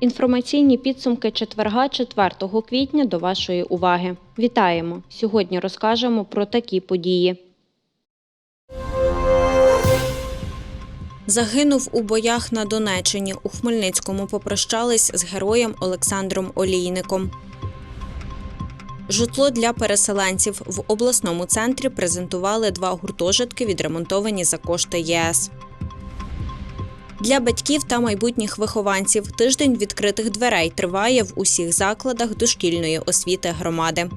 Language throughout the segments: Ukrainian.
Інформаційні підсумки четверга 4 квітня до вашої уваги. Вітаємо! Сьогодні розкажемо про такі події. Загинув у боях на Донеччині. У Хмельницькому попрощались з героєм Олександром Олійником. Житло для переселенців в обласному центрі презентували два гуртожитки, відремонтовані за кошти ЄС. Для батьків та майбутніх вихованців тиждень відкритих дверей триває в усіх закладах дошкільної освіти громади.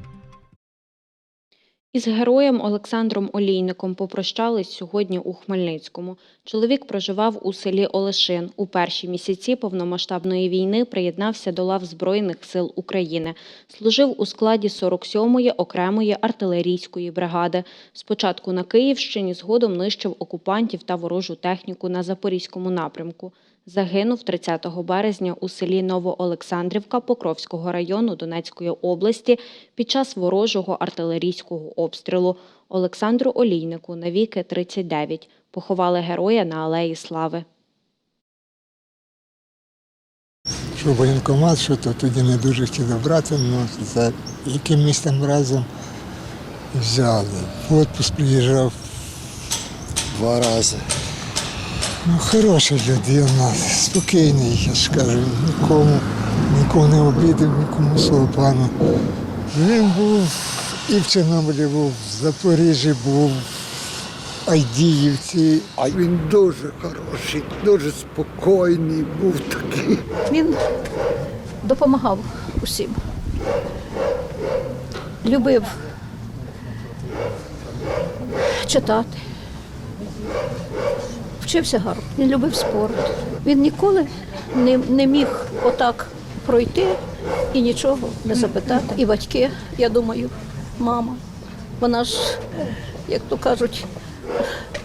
Із героєм Олександром Олійником попрощались сьогодні у Хмельницькому. Чоловік проживав у селі Олешин. У перші місяці повномасштабної війни приєднався до лав Збройних сил України. Служив у складі 47-ї окремої артилерійської бригади. Спочатку на Київщині, згодом нищив окупантів та ворожу техніку на Запорізькому напрямку. Загинув 30 березня у селі Новоолександрівка Покровського району Донецької області під час ворожого артилерійського обстрілу. Олександру Олійнику навіки 39. Поховали героя на Алеї Слави. що воєнкомат, що то тоді не дуже хотіли брати, але за якимось там разом взяли. В отпуск приїжджав. Два рази. Ну, хороша людина, спокійний, я ж кажу, нікому, нікого не обідав, нікому свого пану. Він був і в Чорнобилі був, в Запоріжжі був, в Айдіївці. А він дуже хороший, дуже спокійний був такий. Він допомагав усім. Любив читати. Вчився гарно. Він любив спорт. Він ніколи не, не міг отак пройти і нічого не запитати. І батьки, я думаю, мама. Вона ж, як то кажуть,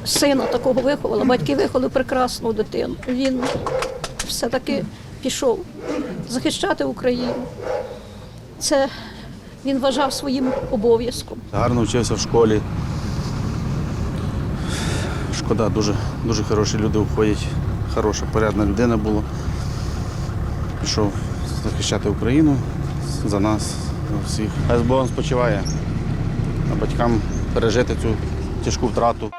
сина такого виховала. Батьки виховали прекрасну дитину. Він все-таки пішов захищати Україну. Це він вважав своїм обов'язком. Гарно вчився в школі. Шкода, дуже, дуже хороші люди входять. Хороша, порядна людина була. Пішов захищати Україну за нас, за всіх. Богом спочиває, а батькам пережити цю тяжку втрату.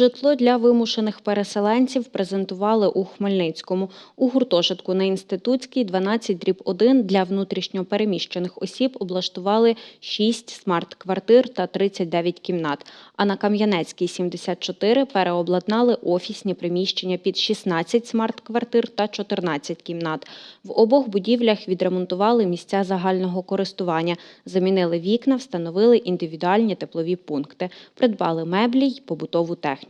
Житло для вимушених переселенців презентували у Хмельницькому. У гуртожитку на Інститутській 12 дріб 1 для внутрішньопереміщених осіб облаштували 6 смарт-квартир та 39 кімнат. А на Кам'янецькій 74 переобладнали офісні приміщення під 16 смарт-квартир та 14 кімнат. В обох будівлях відремонтували місця загального користування, замінили вікна, встановили індивідуальні теплові пункти, придбали меблі й побутову техніку.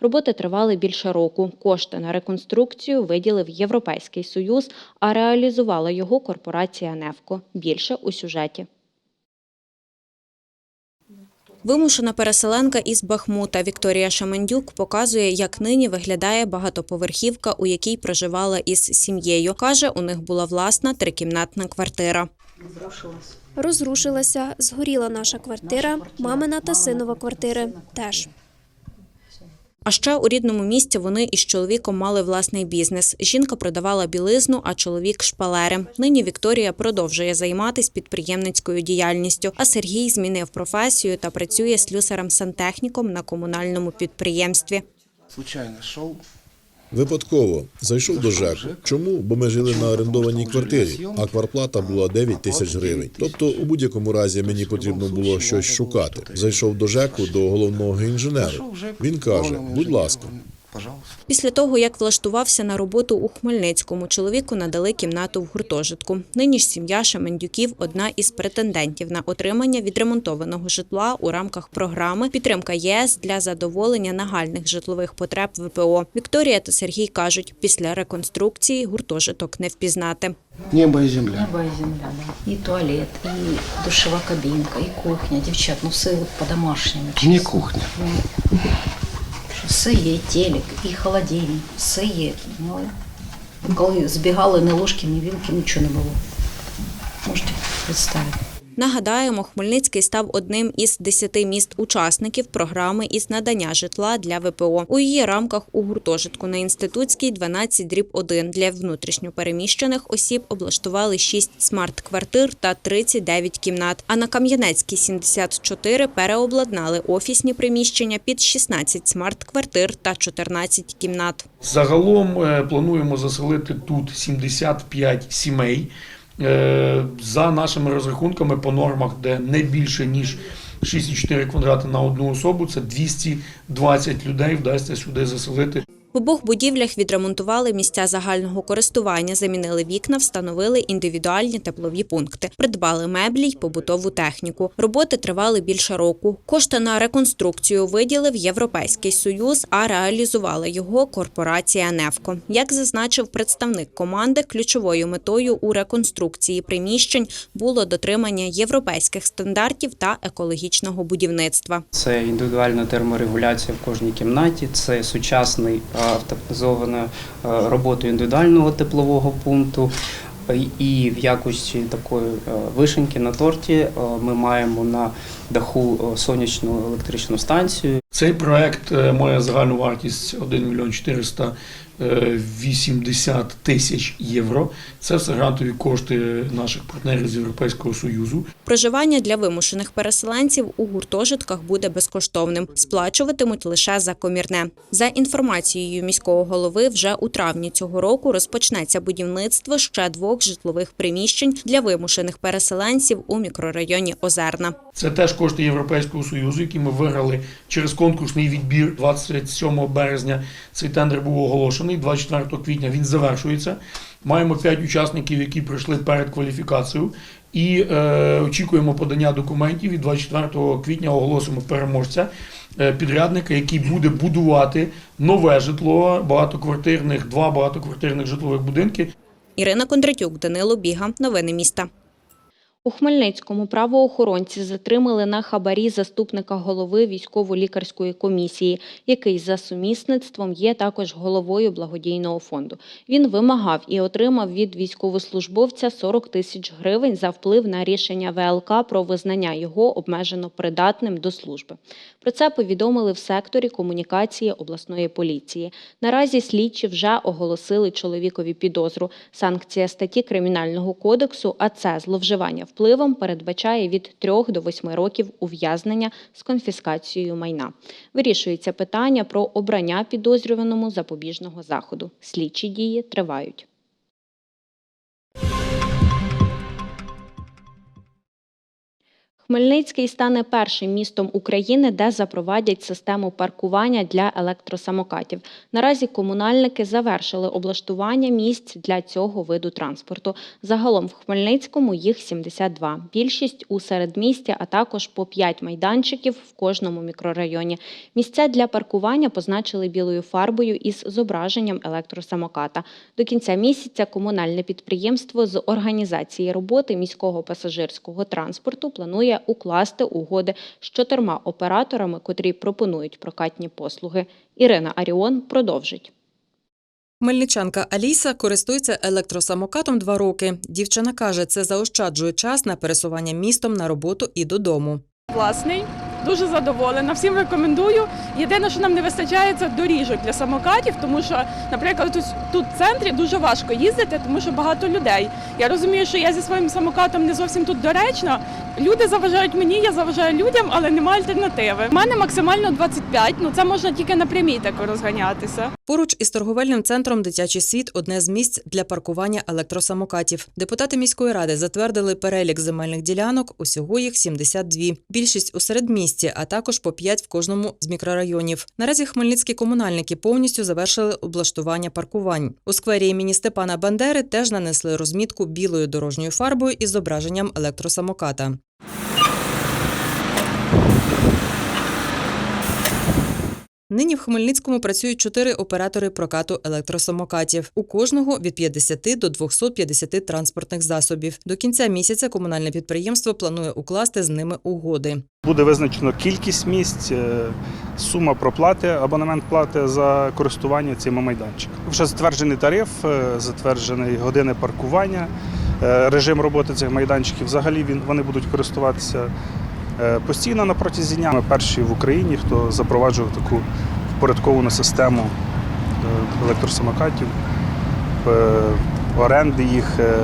Роботи тривали більше року. Кошти на реконструкцію виділив Європейський Союз, а реалізувала його корпорація «Невко». Більше у сюжеті. Вимушена переселенка із Бахмута Вікторія Шамендюк показує, як нині виглядає багатоповерхівка, у якій проживала із сім'єю. Каже, у них була власна трикімнатна квартира. Розрушилася, згоріла наша квартира, мамина та синова квартири теж. А ще у рідному місті вони із чоловіком мали власний бізнес. Жінка продавала білизну, а чоловік шпалери. Нині Вікторія продовжує займатися підприємницькою діяльністю. А Сергій змінив професію та працює слюсарем-сантехніком на комунальному підприємстві. Случайно шел. Випадково зайшов до ЖЕКу. Чому? Бо ми жили на орендованій квартирі, а кварплата була 9 тисяч гривень. Тобто, у будь-якому разі мені потрібно було щось шукати. Зайшов до ЖЕКу до головного інженера. Він каже: будь ласка. Пожалуйста. Після того, як влаштувався на роботу у Хмельницькому, чоловіку надали кімнату в гуртожитку. Нині ж сім'я Шамендюків одна із претендентів на отримання відремонтованого житла у рамках програми Підтримка ЄС для задоволення нагальних житлових потреб ВПО. Вікторія та Сергій кажуть, після реконструкції гуртожиток не впізнати. Небо и земля. Небо и земля, да. И туалет, и душевая кабинка, и кухня. Девчат, ну все по-домашнему. Не честно. кухня. Все є, і телек, і холодильник, все є. Ну, коли збігали ні ложки, ні вілки, нічого не було. Можете представити. Нагадаємо, Хмельницький став одним із десяти міст-учасників програми із надання житла для ВПО. У її рамках у гуртожитку на інститутській 12 дріб 1 для внутрішньопереміщених осіб облаштували 6 смарт-квартир та 39 кімнат. А на Кам'янецькій 74 переобладнали офісні приміщення під 16 смарт-квартир та 14 кімнат. Загалом е, плануємо заселити тут 75 сімей. Е, За нашими розрахунками по нормах, де не більше ніж 6,4 квадрати на одну особу, це 220 людей вдасться сюди заселити. В обох будівлях відремонтували місця загального користування, замінили вікна, встановили індивідуальні теплові пункти, придбали меблі й побутову техніку. Роботи тривали більше року. Кошти на реконструкцію виділив Європейський Союз, а реалізувала його корпорація «Невко». Як зазначив представник команди, ключовою метою у реконструкції приміщень було дотримання європейських стандартів та екологічного будівництва. Це індивідуальна терморегуляція в кожній кімнаті, це сучасний а, роботою індивідуального теплового пункту. І в якості такої а, вишеньки на торті ми маємо на даху сонячну електричну станцію. Цей проект е, має загальну вартість 1 мільйон 480 тисяч євро. Це все грантові кошти наших партнерів з Європейського Союзу. Проживання для вимушених переселенців у гуртожитках буде безкоштовним. Сплачуватимуть лише за комірне. За інформацією міського голови, вже у травні цього року розпочнеться будівництво ще двох житлових приміщень для вимушених переселенців у мікрорайоні Озерна. Це теж кошти Європейського Союзу, які ми виграли через конкурсний відбір 27 березня. Цей тендер був оголошений. 24 квітня він завершується. Маємо 5 учасників, які пройшли перед кваліфікацією. І е, очікуємо подання документів. І 24 квітня оголосимо переможця е, підрядника, який буде будувати нове житло багатоквартирних, два багатоквартирних житлових будинки. Ірина Кондратюк, Данило Біга. Новини міста. У Хмельницькому правоохоронці затримали на хабарі заступника голови військово-лікарської комісії, який за сумісництвом є також головою благодійного фонду. Він вимагав і отримав від військовослужбовця 40 тисяч гривень за вплив на рішення ВЛК про визнання його обмежено придатним до служби. Про це повідомили в секторі комунікації обласної поліції. Наразі слідчі вже оголосили чоловікові підозру. Санкція статті Кримінального кодексу, а це зловживання впливом, передбачає від 3 до 8 років ув'язнення з конфіскацією майна. Вирішується питання про обрання підозрюваному запобіжного заходу. Слідчі дії тривають. Хмельницький стане першим містом України, де запровадять систему паркування для електросамокатів. Наразі комунальники завершили облаштування місць для цього виду транспорту. Загалом в Хмельницькому їх 72. Більшість у середмісті, а також по 5 майданчиків в кожному мікрорайоні. Місця для паркування позначили білою фарбою із зображенням електросамоката. До кінця місяця комунальне підприємство з організації роботи міського пасажирського транспорту планує укласти угоди з чотирма операторами, котрі пропонують прокатні послуги. Ірина Аріон продовжить. Мельничанка Аліса користується електросамокатом два роки. Дівчина каже, це заощаджує час на пересування містом на роботу і додому. Власний, дуже задоволена. Всім рекомендую. Єдине, що нам не вистачає, це доріжок для самокатів, тому що, наприклад, тут, тут в центрі дуже важко їздити, тому що багато людей. Я розумію, що я зі своїм самокатом не зовсім тут доречно. Люди заважають мені, я заважаю людям, але немає альтернативи. У мене максимально 25, ну це можна тільки на прямій тако розганятися. Поруч із торговельним центром Дитячий світ одне з місць для паркування електросамокатів. Депутати міської ради затвердили перелік земельних ділянок. Усього їх 72. Більшість у середмісті, а також по 5 в кожному з мікрорайонів. Наразі хмельницькі комунальники повністю завершили облаштування паркувань. У сквері імені Степана Бандери теж нанесли розмітку білою дорожньою фарбою із зображенням електросамоката. Нині в Хмельницькому працюють чотири оператори прокату електросамокатів. У кожного від 50 до 250 транспортних засобів. До кінця місяця комунальне підприємство планує укласти з ними угоди. Буде визначено кількість місць, е, сума проплати, абонемент плати за користування цими майданчиками. Вже затверджений тариф, е, затверджені години паркування, е, режим роботи цих майданчиків. Взагалі він вони будуть користуватися постійно на протязі дня. Ми перші в Україні, хто запроваджував таку впорядковану систему е, електросамокатів, е, оренди їх, е,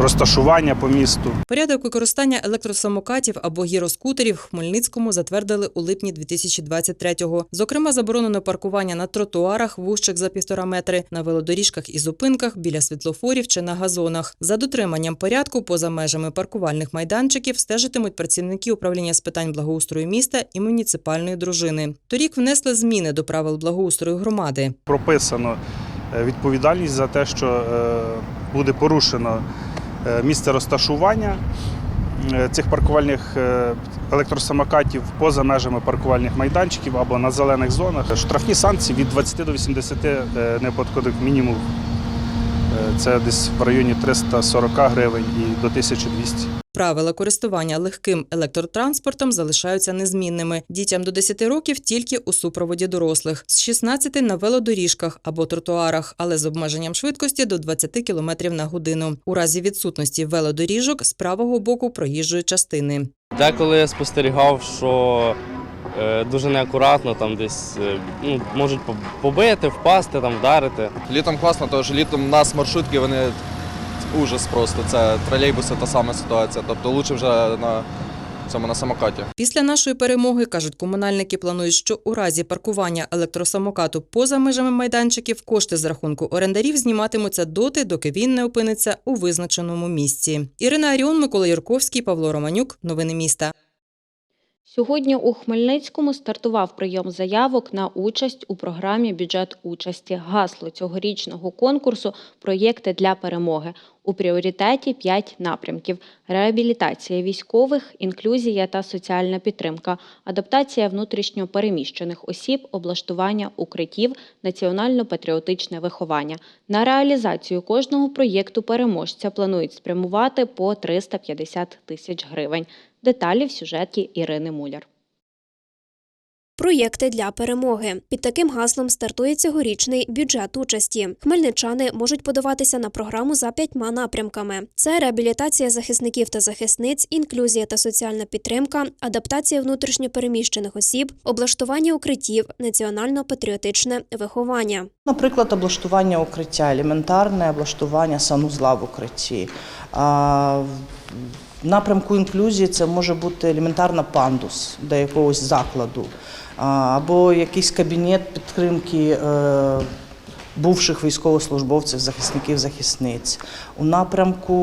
розташування по місту. Порядок використання електросамокатів або гіроскутерів в Хмельницькому затвердили у липні 2023-го. Зокрема, заборонено паркування на тротуарах вужчих за півтора метри, на велодоріжках і зупинках, біля світлофорів чи на газонах. За дотриманням порядку поза межами паркувальних майданчиків стежитимуть працівники управління з питань благоустрою міста і муніципальної дружини. Торік внесли зміни до правил благоустрою громади. прописано е, відповідальність за те, що е, буде порушено місце розташування е, цих паркувальних е, електросамокатів поза межами паркувальних майданчиків або на зелених зонах. Штрафні санкції від 20 до 80 е, неподходить мінімум. Е, Це десь в районі 340 гривень і до 1200. Правила користування легким електротранспортом залишаються незмінними. Дітям до 10 років тільки у супроводі дорослих, з 16 на велодоріжках або тротуарах, але з обмеженням швидкості до 20 км на годину. У разі відсутності велодоріжок з правого боку проїжджої частини. Деколи я спостерігав, що дуже неакуратно там десь е, ну, можуть побити, впасти, там, вдарити. Літом класно, тому що літом у нас маршрутки, вони ужас просто. Це тролейбуси та сама ситуація. Тобто лучше вже на цьому на самокаті. Після нашої перемоги, кажуть комунальники, планують, що у разі паркування електросамокату поза межами майданчиків кошти з рахунку орендарів зніматимуться доти, доки він не опиниться у визначеному місці. Ірина Аріон, Микола Юрковський, Павло Романюк. Новини міста. Сьогодні у Хмельницькому стартував прийом заявок на участь у програмі Бюджет участі. Гасло цьогорічного конкурсу проєкти для перемоги. У пріоритеті п'ять напрямків: реабілітація військових, інклюзія та соціальна підтримка, адаптація внутрішньо переміщених осіб, облаштування укриттів, національно-патріотичне виховання. На реалізацію кожного проєкту переможця планують спрямувати по 350 тисяч гривень. Деталі в сюжеті Ірини Муляр. Проєкти для перемоги під таким гаслом стартує цьогорічний бюджет участі. Хмельничани можуть подаватися на програму за п'ятьма напрямками: це реабілітація захисників та захисниць, інклюзія та соціальна підтримка, адаптація внутрішньопереміщених осіб, облаштування укриттів, національно-патріотичне виховання. Наприклад, облаштування укриття, елементарне облаштування санузла в укритті. В напрямку інклюзії це може бути елементарно пандус до якогось закладу, або якийсь кабінет підтримки. Бувших військовослужбовців, захисників, захисниць у напрямку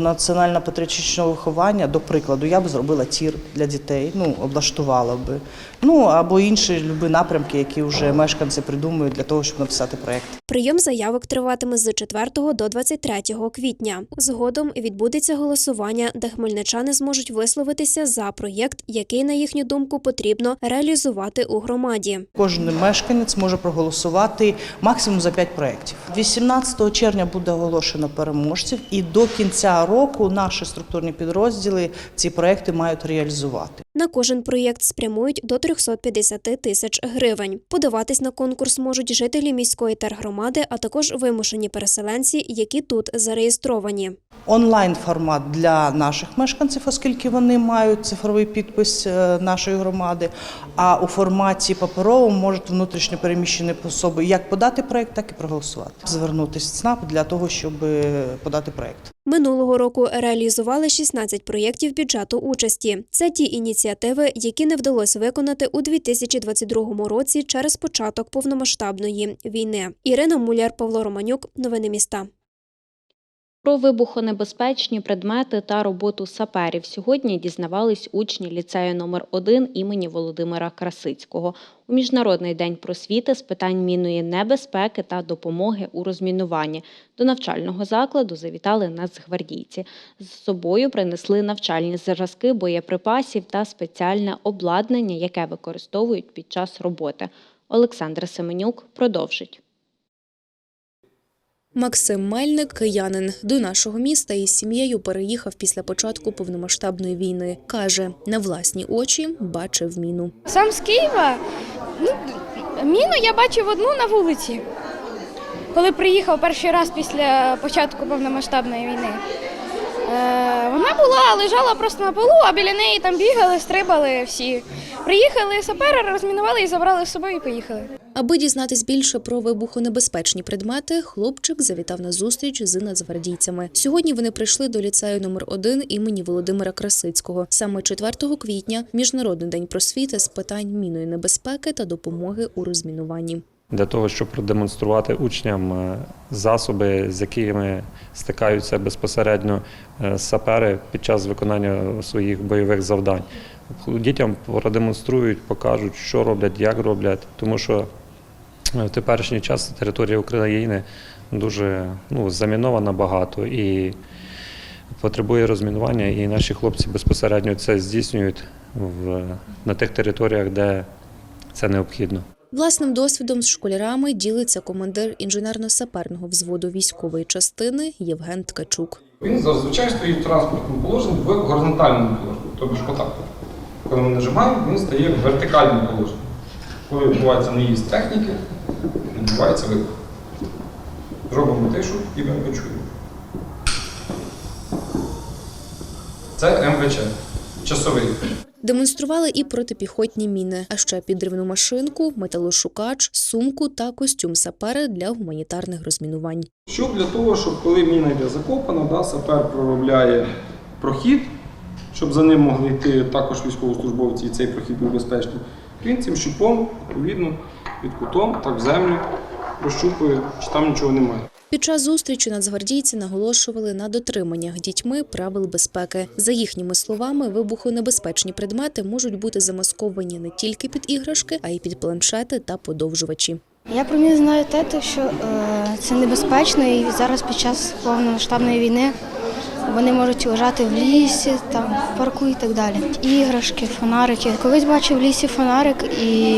національно-патріотичного виховання, до прикладу, я б зробила тір для дітей, ну облаштувала би. Ну або інші любі напрямки, які вже мешканці придумують для того, щоб написати проєкт. Прийом заявок триватиме з 4 до 23 квітня. Згодом відбудеться голосування, де хмельничани зможуть висловитися за проєкт, який, на їхню думку, потрібно реалізувати у громаді. Кожен мешканець може проголосувати максимум за 5 проєктів. 18 червня буде оголошено переможців, і до кінця року наші структурні підрозділи ці проєкти мають реалізувати. На кожен проєкт спрямують до 350 тисяч гривень. Подаватись на конкурс можуть жителі міської тергромади, а також вимушені переселенці, які тут зареєстровані. Онлайн формат для наших мешканців, оскільки вони мають цифровий підпис е, нашої громади. А у форматі паперовому можуть внутрішньо переміщені особи як подати проєкт, так і проголосувати. Звернутися в ЦНАП для того, щоб е, подати проєкт. Минулого року реалізували 16 проєктів бюджету участі. Це ті ініціативи, які не вдалося виконати у 2022 році через початок повномасштабної війни. Ірина Муляр, Павло Романюк. Новини міста. Про вибухонебезпечні предмети та роботу саперів сьогодні дізнавались учні ліцею номер 1 імені Володимира Красицького. У Міжнародний день просвіти з питань мінної небезпеки та допомоги у розмінуванні до навчального закладу завітали нацгвардійці. З собою принесли навчальні зразки боєприпасів та спеціальне обладнання, яке використовують під час роботи. Олександра Семенюк продовжить. Максим Мельник, киянин, до нашого міста із сім'єю переїхав після початку повномасштабної війни. Каже, на власні очі бачив міну. Сам з Києва. Ну, міну я бачив одну на вулиці, коли приїхав перший раз після початку повномасштабної війни. Е, вона була, лежала просто на полу, а біля неї там бігали, стрибали всі. Приїхали сапери, розмінували і забрали з собою і поїхали. Аби дізнатись більше про вибухонебезпечні предмети, хлопчик завітав на зустріч з нацгвардійцями. Сьогодні вони прийшли до ліцею номер 1 імені Володимира Красицького. Саме 4 квітня міжнародний день просвіти з питань мінної небезпеки та допомоги у розмінуванні. Для того, щоб продемонструвати учням е, засоби, з якими стикаються безпосередньо е, сапери під час виконання своїх бойових завдань. Дітям продемонструють, покажуть, що роблять, як роблять, тому що е, в теперішній час територія України дуже ну, замінована багато і потребує розмінування, і наші хлопці безпосередньо це здійснюють в, на тих територіях, де це необхідно. Власним досвідом з школярами ділиться командир інженерно-саперного взводу військової частини Євген Ткачук. Він зазвичай стоїть в транспортному положенні в горизонтальному положенні, тобто ж отак. Коли ми нажимаємо, він стає в вертикальному положенні. Коли відбувається наїзд техніки, відбувається вибух. Зробимо тишу і ми почуємо. Це МВЧ. Часовий. Демонстрували і протипіхотні міни, а ще підривну машинку, металошукач, сумку та костюм сапера для гуманітарних розмінувань. Що для того, щоб коли міна йде закопана, да, сапер проробляє прохід, щоб за ним могли йти також військовослужбовці, і цей прохід був безпечний. Він цим щупом, відповідно, під кутом, так в землю прощупує, чи там нічого немає. Під час зустрічі нацгвардійці наголошували на дотриманнях дітьми правил безпеки. За їхніми словами, вибухонебезпечні предмети можуть бути замасковані не тільки під іграшки, а й під планшети та подовжувачі. Я про них знаю те, що е, це небезпечно і зараз під час повномасштабної війни вони можуть лежати в лісі, там, в парку і так далі. Іграшки, фонарики. Колись бачив в лісі фонарик і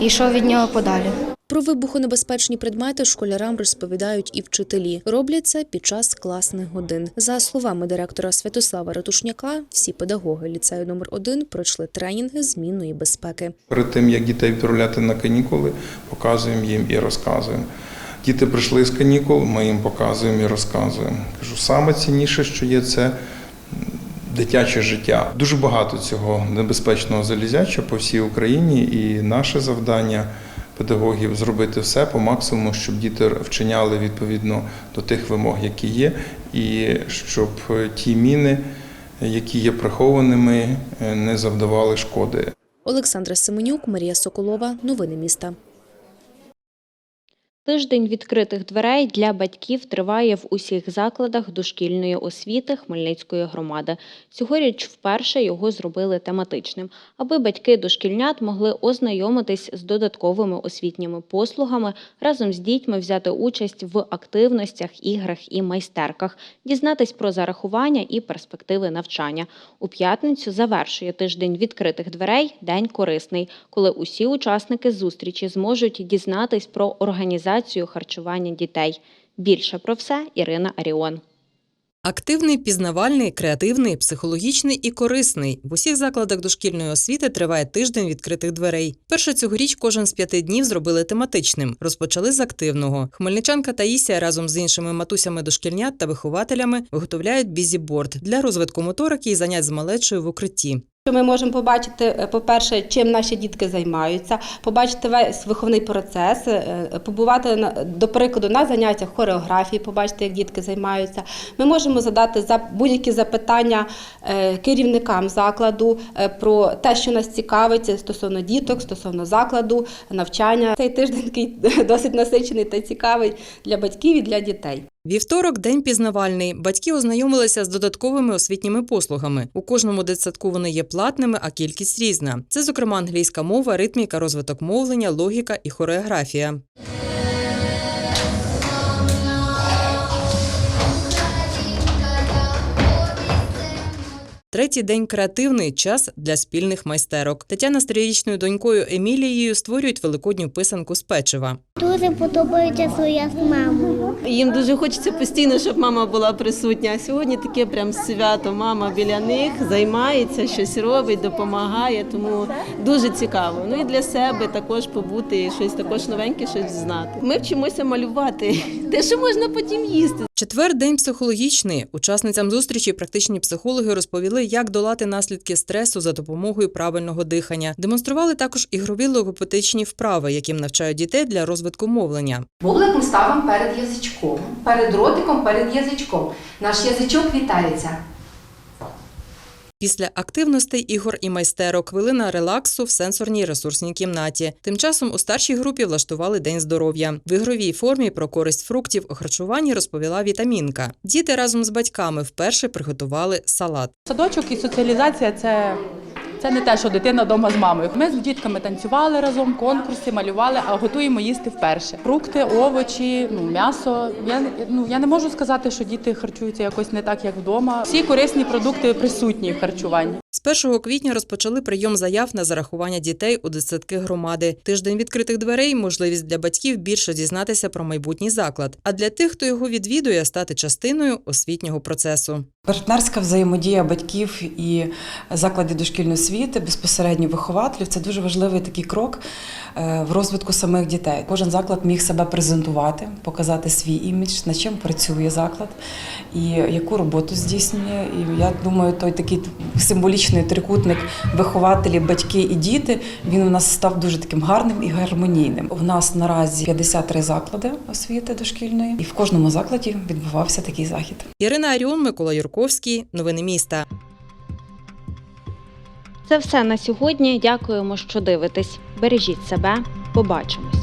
і йшов від нього подалі. Про вибухонебезпечні предмети школярам розповідають і вчителі. Роблять це під час класних годин. За словами директора Святослава Ратушняка, всі педагоги ліцею номер 1 пройшли тренінги з мінної безпеки. Перед тим, як дітей відправляти на канікули, показуємо їм і розказуємо. Діти прийшли з канікул, ми їм показуємо і розказуємо. Кажу, саме цінніше, що є, це дитяче життя. Дуже багато цього небезпечного залізяча по всій Україні, і наше завдання педагогів зробити все по максимуму, щоб діти вчиняли відповідно до тих вимог, які є, і щоб ті міни, які є прихованими, не завдавали шкоди. Олександра Семенюк, Марія Соколова. Новини міста. Тиждень відкритих дверей для батьків триває в усіх закладах дошкільної освіти Хмельницької громади. Цьогоріч вперше його зробили тематичним, аби батьки дошкільнят могли ознайомитись з додатковими освітніми послугами, разом з дітьми взяти участь в активностях, іграх і майстерках, дізнатись про зарахування і перспективи навчання. У п'ятницю завершує тиждень відкритих дверей День корисний, коли усі учасники зустрічі зможуть дізнатись про організацію харчування дітей. Більше про все Ірина Аріон. Активний, пізнавальний, креативний, психологічний і корисний. В усіх закладах дошкільної освіти триває тиждень відкритих дверей. Перше цьогоріч кожен з п'яти днів зробили тематичним. Розпочали з активного. Хмельничанка Таїсія разом з іншими матусями дошкільнят та вихователями виготовляють бізіборд для розвитку моторики і занять з малечою в укритті. Ми можемо побачити, е, по-перше, чим наші дітки займаються, побачити весь виховний процес, е, побувати на- до прикладу на заняттях хореографії, побачити, як дітки займаються. Ми можемо задати за будь-які запитання е, керівникам закладу е, про те, що нас цікавить стосовно діток, стосовно закладу, навчання. Цей тиждень досить насичений та цікавий для батьків і для дітей. Вівторок день пізнавальний. Батьки ознайомилися з додатковими освітніми послугами. У кожному дитсадку вони є платними, а кількість різна. Це, зокрема, англійська мова, ритміка, розвиток мовлення, логіка і хореографія. Третій день креативний час для спільних майстерок. Тетяна з трирічною донькою Емілією створюють великодню писанку з печива. Дуже подобається своя з мамою. Їм дуже хочеться постійно, щоб мама була присутня. А сьогодні таке прям свято. Мама біля них займається, щось робить, допомагає. Тому дуже цікаво. Ну і для себе також побути, щось також новеньке, щось знати. Ми вчимося малювати те, що можна потім їсти. Четвер день психологічний. Учасницям зустрічі практичні психологи розповіли, як долати наслідки стресу за допомогою правильного дихання. Демонстрували також ігрові логопедичні вправи, яким навчають дітей для розвитку мовлення. Бублик ми ставимо перед язичком, перед ротиком, перед язичком. Наш язичок вітається. Після активностей ігор і майстерок хвилина релаксу в сенсорній ресурсній кімнаті. Тим часом у старшій групі влаштували день здоров'я. В ігровій формі про користь фруктів у харчуванні розповіла вітамінка. Діти разом з батьками вперше приготували салат. Садочок і соціалізація це, це не те, що дитина вдома з мамою. Ми з дітками танцювали разом, конкурси, малювали, а готуємо їсти вперше. Фрукти, овочі, ну, м'ясо. Я, ну, я не можу сказати, що діти харчуються якось не так, як вдома. Всі корисні продукти присутні в харчуванні. З 1 квітня розпочали прийом заяв на зарахування дітей у дитсадки громади. Тиждень відкритих дверей можливість для батьків більше дізнатися про майбутній заклад. А для тих, хто його відвідує, стати частиною освітнього процесу. Партнерська взаємодія батьків і закладів дошкільної освіти, безпосередньо вихователів це дуже важливий такий крок е, в розвитку самих дітей. Кожен заклад міг себе презентувати, показати свій імідж, над чим працює заклад і яку роботу здійснює. І я думаю, той такий символічний трикутник вихователі, батьки і діти він у нас став дуже таким гарним і гармонійним. У нас наразі 53 заклади освіти дошкільної, і в кожному закладі відбувався такий захід. Ірина Аріон, Микола Юрковський. Новини міста. Це все на сьогодні. Дякуємо, що дивитесь. Бережіть себе. Побачимось.